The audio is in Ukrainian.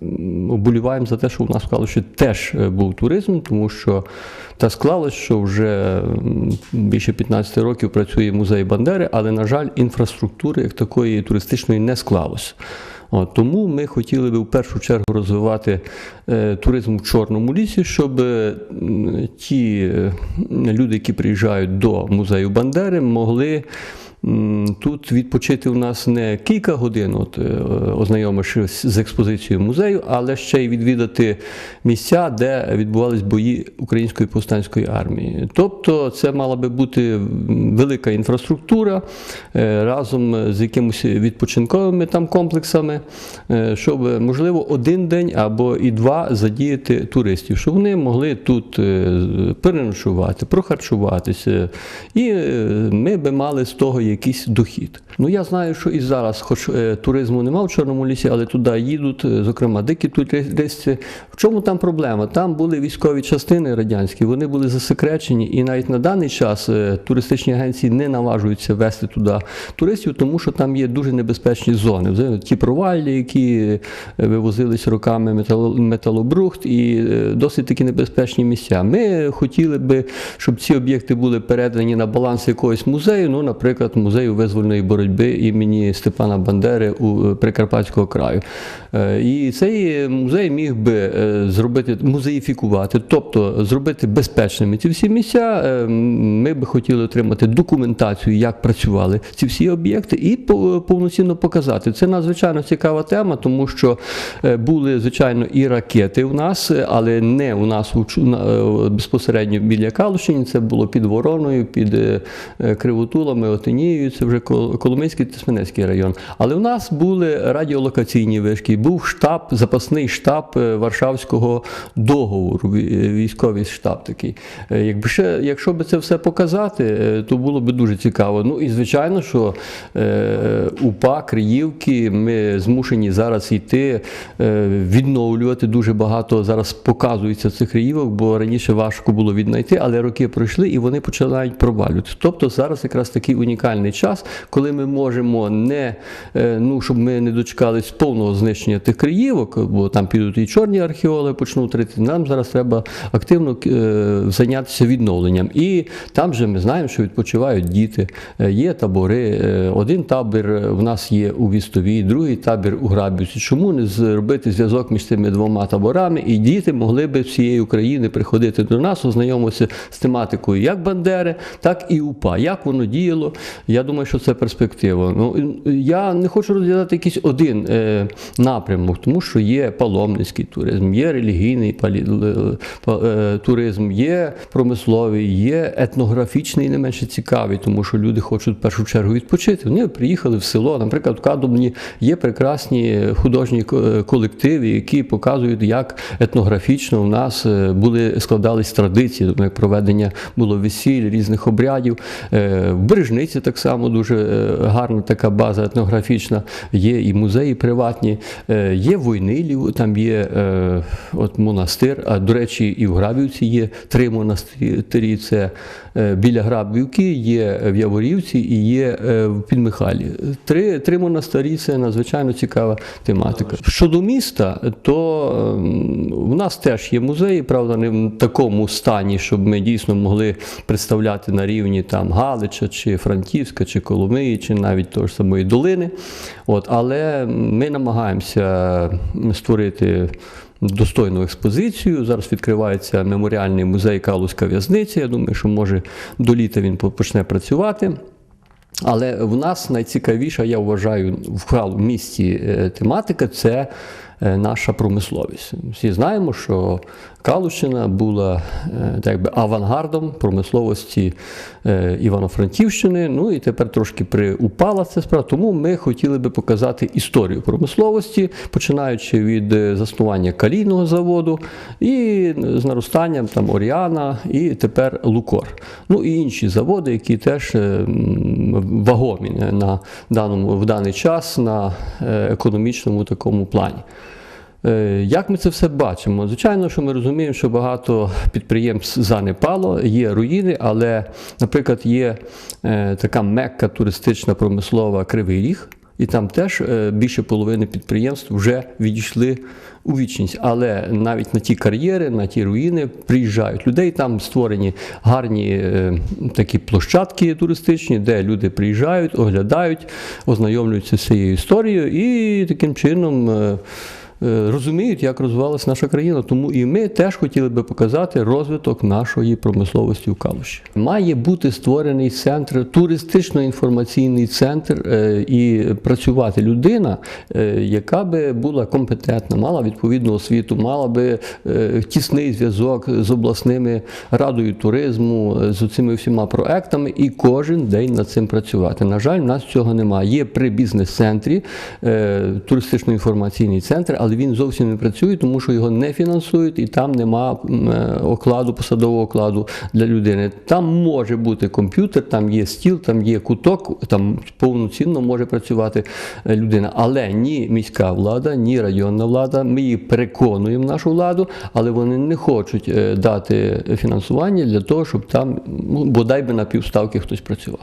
вболіваємо за те, що у нас в Калуші теж е, був туризм, тому що так склалось, що вже більше 15 років працює музей Бандери, але, на жаль, інфраструктури як такої туристичної не склалось. От, тому ми хотіли би в першу чергу розвивати е, туризм в Чорному лісі, щоб е, ті е, люди, які приїжджають до музею Бандери, могли. Тут відпочити у нас не кілька годин, от, е, ознайомившись з експозицією музею, але ще й відвідати місця, де відбувались бої української повстанської армії. Тобто це мала би бути велика інфраструктура е, разом з якимось відпочинковими там комплексами, е, щоб можливо один день або і два задіяти туристів, щоб вони могли тут переночувати, прохарчуватися, і ми би мали з того якийсь дохід. Ну я знаю, що і зараз, хоч е, туризму немає в Чорному лісі, але туди їдуть, е, зокрема, дикі туристи. В чому там проблема? Там були військові частини радянські, вони були засекречені, і навіть на даний час е, туристичні агенції не наважуються вести туди туристів, тому що там є дуже небезпечні зони. Ті провалля, які вивозились роками метало- металобрухт, і досить такі небезпечні місця. Ми хотіли би, щоб ці об'єкти були передані на баланс якогось музею, ну, наприклад, музею визвольної боротьби імені Степана Бандери у е, Прикарпатського краю. Е, І цей музей міг би е, зробити музеїфікувати, тобто зробити безпечними ці всі місця. Ми би хотіли отримати документацію, як працювали ці всі об'єкти, і повноцінно показати. Це надзвичайно цікава тема, тому що були, звичайно, і ракети у нас, але не у нас безпосередньо біля Калушині. Це було під Вороною, під е, е, Кривотулами, це вже Кол- Коломийський Тисменецький район. Але у нас були радіолокаційні вишки, був штаб, запасний штаб е, Варшавського договору, військовий штаб такий. Е, Якби ще, якщо б це все показати, е, то було б дуже цікаво. Ну і звичайно, що е, УПА, Криївки, ми змушені зараз йти, е, відновлювати дуже багато. Зараз показується цих Криївок, бо раніше важко було віднайти, але роки пройшли і вони починають провалювати. Тобто зараз якраз такий унікальний час, коли ми можемо не е, ну, щоб ми не дочекались повного знищення тих Криївок, бо там підуть і чорні археологи почнуть рити. Нам зараз треба активно е, зайнятися відновленням. І там же ми знаємо, що відпочивають діти, е, є табори. Один табір в нас є у Вістовій, другий табір у Грабівці. Чому не зробити зв'язок між цими двома таборами? І діти могли би всієї України приходити до нас, ознайомитися з тематикою як Бандери, так і УПА. Як воно діяло? Я думаю, що це перспектива. Ну я не хочу розглядати якийсь один е, напрямок, тому що є паломницький туризм, є релігійний палі, е, туризм, є промисловий, є етнографічний, не менше цікавий, тому що люди хочуть в першу чергу відпочити. Вони приїхали в село. Наприклад, в Кадубні є прекрасні художні колективи, які показують, як етнографічно у нас е, були складались традиції, як проведення було весіль, різних обрядів. Е, В Бережниці так само дуже е, гарна така база етнографічна. Є і музеї приватні, е, є Войнилів, там є е, от монастир. А до речі, і в Грабівці є три монастирі. Це біля Грабівки, є в Яворівці і є в Підмихалі. Три, три монастирі це надзвичайно цікава тематика. Щодо міста, то ем, в нас теж є музеї, правда, не в такому стані, щоб ми дійсно могли представляти на рівні там Галича, чи Франківська, чи Коломиї, чи навіть того ж самої долини. От, але ми намагаємося створити. Достойну експозицію. Зараз відкривається меморіальний музей Калузька в'язниця. Я думаю, що може до літа він почне працювати. Але в нас найцікавіша, я вважаю, в місті е, тематика це наша промисловість. Всі знаємо, що Калущина була е, так би авангардом промисловості е, Івано-Франківщини. Ну і тепер трошки приупала ця справа. Тому ми хотіли би показати історію промисловості, починаючи від е, заснування калійного заводу і з наростанням там Оріана і тепер Лукор. Ну і інші заводи, які теж е, вагомі на даному в даний час на е, економічному такому плані. Е, Як ми це все бачимо? Звичайно, що ми розуміємо, що багато підприємств занепало, є руїни, але, наприклад, є е, така мекка туристична промислова Кривий Ріг. І там теж е, більше половини підприємств вже відійшли у вічність. Але навіть на ті кар'єри, на ті руїни приїжджають людей. Там створені гарні такі площадки туристичні, де люди приїжджають, оглядають, ознайомлюються з цією історією і таким чином. Е, Розуміють, як розвивалася наша країна, тому і ми теж хотіли би показати розвиток нашої промисловості в Калуші. Має бути створений центр, туристично-інформаційний центр, е, і працювати людина, е, яка би була компетентна, мала відповідну освіту, мала би тісний зв'язок з обласними радою туризму, з цими всіма проектами, і кожен день над цим працювати. На жаль, в нас цього немає. Є при бізнес-центрі туристично-інформаційний центр, але він зовсім не працює, тому що його не фінансують, і там нема е, окладу, посадового окладу для людини. Там може бути комп'ютер, там є стіл, там є куток, там повноцінно може працювати е, людина. Але ні міська влада, ні районна влада. Ми їх переконуємо нашу владу, але вони не хочуть е, дати фінансування для того, щоб там ну, бодай би на півставки хтось працював.